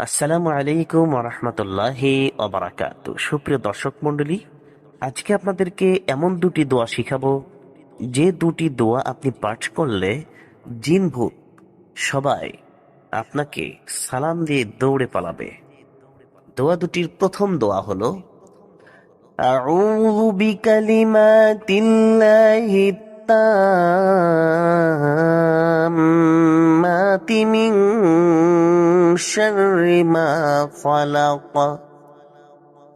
আসসালামু আলাইকুম রহমতুল্লাহি অবরাকাত সুপ্রিয় দর্শক মণ্ডলী আজকে আপনাদেরকে এমন দুটি দোয়া শিখাবো যে দুটি দোয়া আপনি পাঠ করলে জিন ভূত সবাই আপনাকে সালাম দিয়ে দৌড়ে পালাবে দোয়া দুটির প্রথম দোয়া হলো أعوذ بكلمات الله التامات من شر ما خلق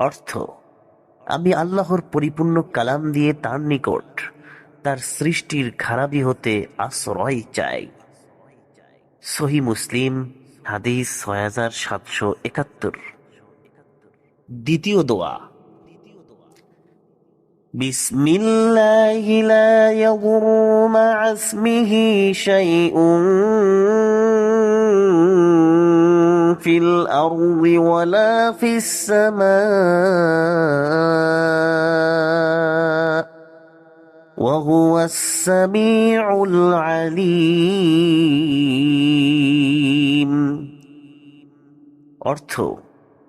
অর্থ আমি আল্লাহর পরিপূর্ণ কালাম দিয়ে তার নিকট তার সৃষ্টির খারাপি হতে আশ্রয় চাই সহি মুসলিম হাদিস ছয় হাজার সাতশো একাত্তর দ্বিতীয় দোয়া بسم الله لا يضر مع اسمه شيء في الأرض ولا في السماء وهو السميع العليم অর্থ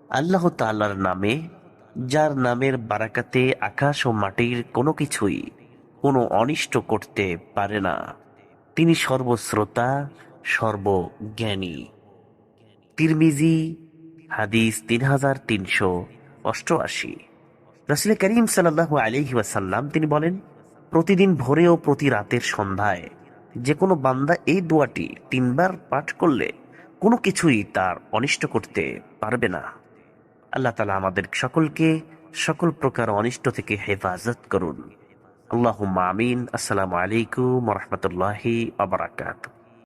আল্লাহ তাআলার নামে যার নামের বারাকাতে আকাশ ও মাটির কোনো কিছুই কোনো অনিষ্ট করতে পারে না তিনি সর্বশ্রোতা সর্বজ্ঞানী তিরমিজি, হাদিস তিন হাজার তিনশো অষ্টআশি। রসুল করিম সাল্লাহ আলহি ওয়াসাল্লাম তিনি বলেন, প্রতিদিন ভোরে ও প্রতি রাতের সন্ধ্যায় যে কোনো বান্দা এই দোয়াটি তিনবার পাঠ করলে কোনো কিছুই তার অনিষ্ট করতে পারবে না। আল্লাহ তালা আমাদের সকলকে সকল প্রকার অনিষ্ট থেকে হেফাজত করুন। আল্লাহ আমিন। আসসালামু আলাইকুম রহমতুল্লাহি আবরাকাত